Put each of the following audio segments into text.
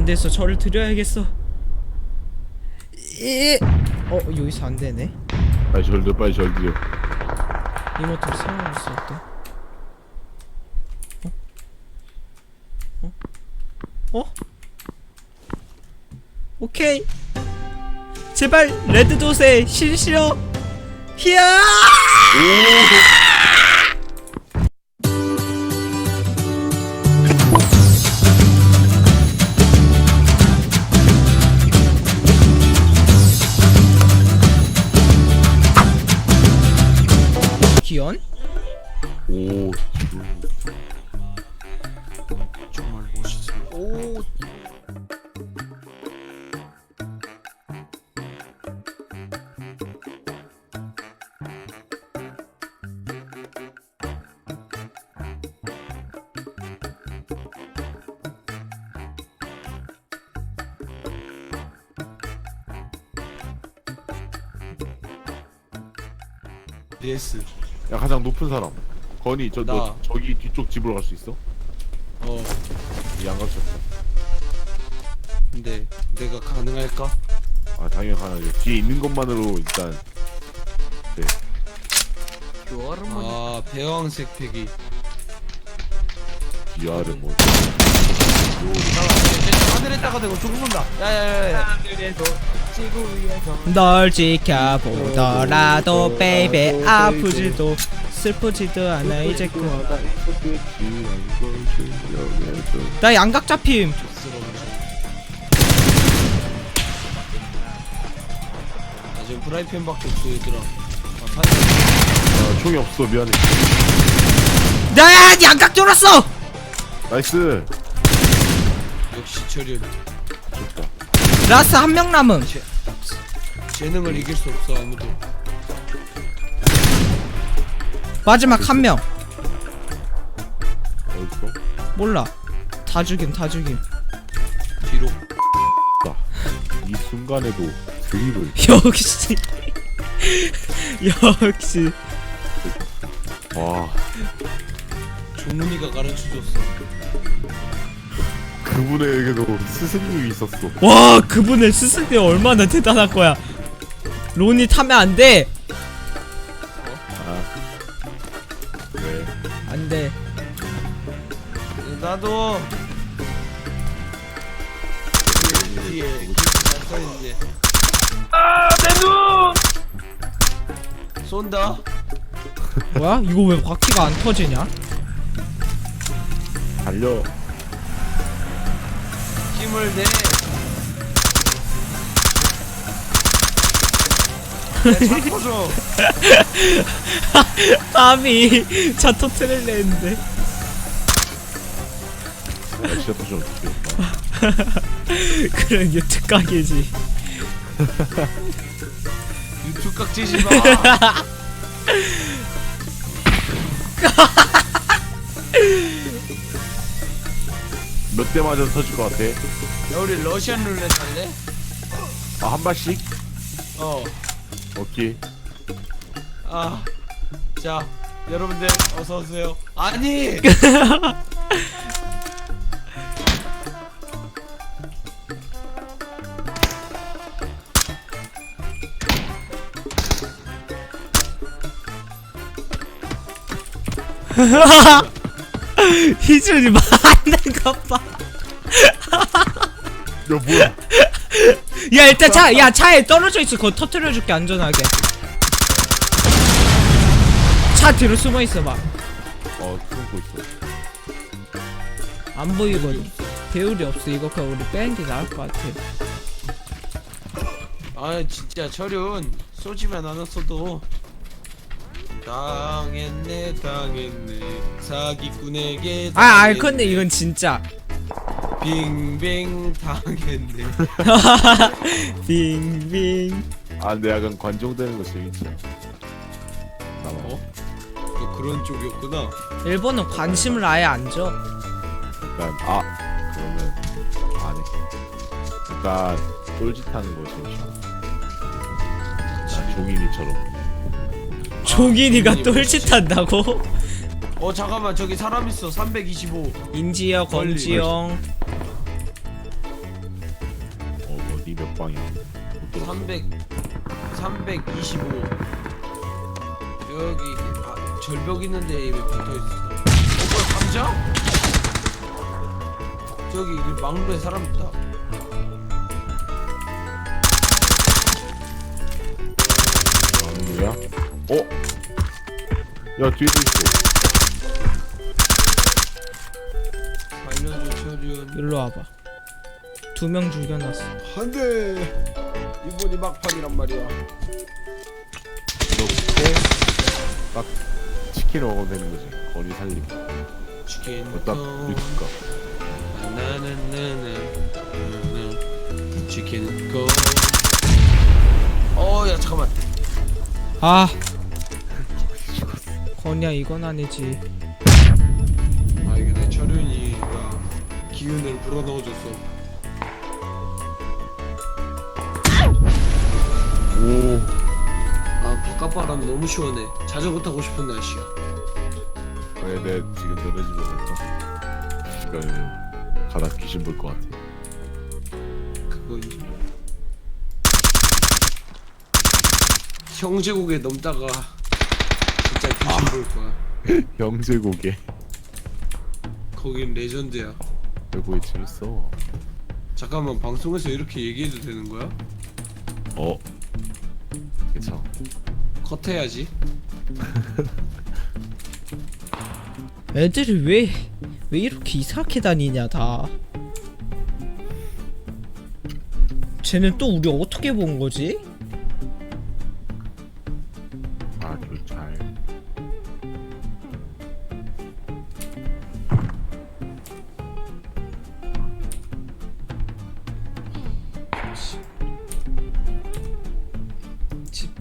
안 됐어. 저를 드려야겠어. 이. 어 여기서 안 되네. 빨리 절들 빨리 절들 이모트를 사용할 수 있다. 어? 어? 어? 오케이. 제발 레드 도세 실시어. 히야! 기현? 오 정말 멋있어. 오. 예스. 야 가장 높은 사람 건이 저, 너 나. 저기 뒤쪽 집으로 갈 수 있어? 어. 이 양각점 근데 내가 가능할까? 아 당연히 가능하지 뒤에 있는 것만으로 일단 아 배왕색 팩이. DR은 뭐 하늘에다가 대고 죽는다. 야야야야. 널 지켜보더라도 베이베 아프지도 슬프지도 않아 이제 그나 양각 잡힘. 나 지금 프라이팬밖에 없어 얘들아. 아, 사... 아, 총이 없어. 미안해. 나야 양각 돌았어! 나이스. 역시 철현. 좋다 라스 한 명 남음 재능을 이길 수 없어 아무도. 마지막 한 명 어딨어? 몰라 다 죽임 다 죽임 뒤로. 이 순간에도 드립을 역시 역시 와 종훈이가 가르쳐줬어. 그분에게도 스승님이 있었어 와 그분의 스승이 얼마나 대단할 거야 론이 타면 안돼 아 왜? 안돼 나도. 뒤에 써있네. 아내 눈. 쏜다. 뭐야 이거 왜 바퀴가 안 터지냐 달려 힘을 내. 야, 잡아줘. 아미 차 터트릴래 했는데 내가 진짜 터지면 어떡해 그런 유튜브 가게지 유튜브 깍지지 마. 몇대 맞아서 터질 것 같아? 야 우리 러시안 룰렛 할래? 아 한 발씩? 어. 오케이 아. 자, 여러분들 어서 오세요. 아니. 희준이 맞는 것봐 야 뭐야 야 일단 차, 야 차에 떨어져 있어. 그거 터트려 줄게 안전하게. 차 뒤로 숨어 있어 봐. 어 숨고 있어 안 보이거든. 배율이 없어. 이거 그냥 우리 빼는 게 나을 것 같아. 아 진짜 철윤 쏘지만 않았어도 당했네 당했네 사기꾼에게 아, 아. 근데 이건 진짜. 빙빙 당했네 빙빙. 아 근데 약간 관종되는 거 재밌지 나만 어? 너 그런 쪽이었구나 일본은 관심을 아예 안 줘. 약간 아 그러면 안해 약간 똘짓하는 거 재밌어 아, 종인이처럼 종인이가 종인이 똘짓한다고? 어 잠깐만 저기 사람 있어 325 인지여. 건지영. 몇 방이야? 못 들었어. 300 325 여기 아, 절벽 있는데 왜 붙어 있어? 어 뭐야 감자? 저기 이 망루에 사람 있다. 아니야? 어? 야 뒤에도 있어. 살려줘 철윤. 일로 와봐. 두 명 죽여놨어. 안돼. 이번이 막판이란 말이야. 이렇게 딱 치킨 먹으면 되는 거지. 거리 살림. 치킨. 어, 딱 육수가. 나나나나나 치킨 고. 어야 잠깐만. 아. 건이야 이건 아니지. 아 이게 내 철윤이가 기운을 불어넣어줬어. 오. 아 바깥바람 너무 시원해. 자전거 타고 싶은 날씨야. 아니 내 지금 너네 집에 갈까? 그러니까 가다 귀신 볼 것 같아. 그거 이제 형제국에 넘다가 진짜 귀신 볼 거야. 형제 고개. 거긴 레전드야. 여보에 재밌어. 잠깐만 방송에서 이렇게 얘기해도 되는 거야? 어. 괜찮아. 컷해야지. 애들이 왜 왜 이렇게 이상하게 다니냐 다. 쟤는 또 우리 어떻게 본 거지? 아주 잘. 집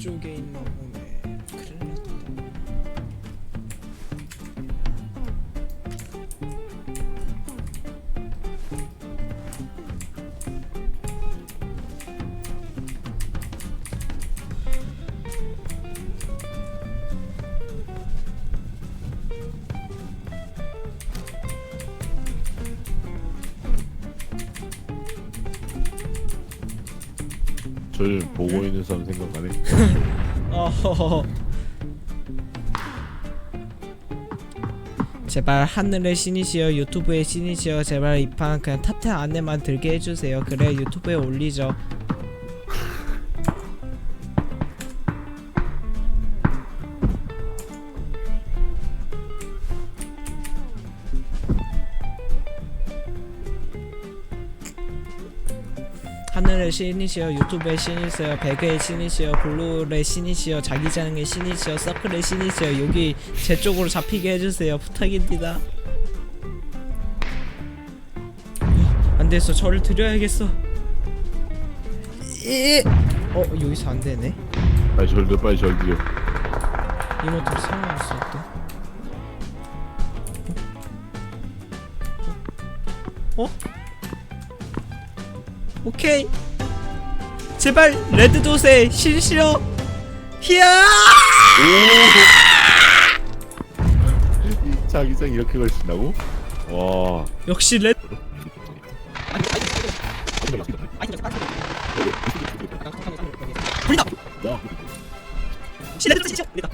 쪽에 있 절 보고 있는 사람 생각 안 해? 제발 하늘의 신이시여 유튜브의 신이시여 제발 이 판 그냥 탑10 안에만 들게 해주세요 그래 유튜브에 올리죠 하늘의 신이시여 유튜브의 신이시여 배그의 신이시여 블루의 신이시여 자기장의 신이시여 서클의 신이시여 여기 제 쪽으로 잡히게 해주세요. 부탁입니다. 어, 안됐어. 저를 드려야겠어. 이... 어 여기서 안되네. 빨리 절 드려 빨리 절 드려. 이모트를 사용할 수 없대 어? 어? 오케이 제발 레드도세 실시어 히야 이 자기장 이렇게 걸친다고? 와. 역시 레 불이다 레드도세 실시어 불이다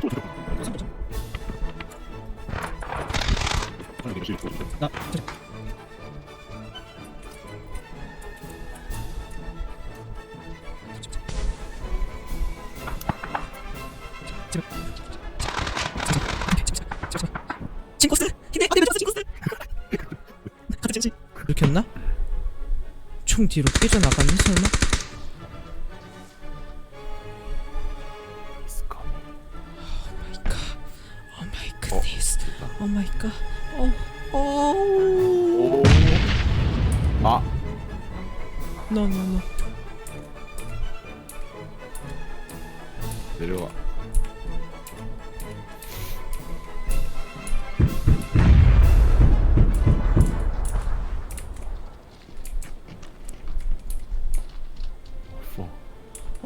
친코스 힘내 어디 졌어 친코스 가자 젠지 이렇게 했나? 총 뒤로 삐져나갔네 설마? 오 마이 갓 어, 어, 오. 아. 노노노 내려가.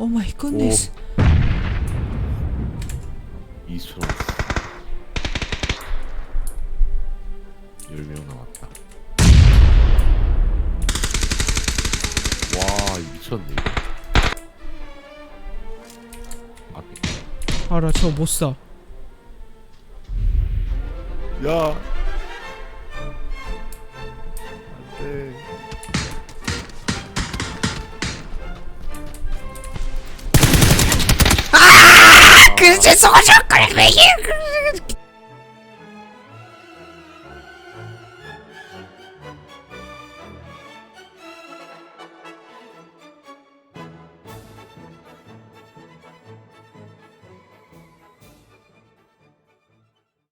오 마이 굿니스 2천 원. 10명 남았다. 와. 미쳤네. 아, 알아 저 못 사. 야. 그 죄송하죠. 꼴뱅이.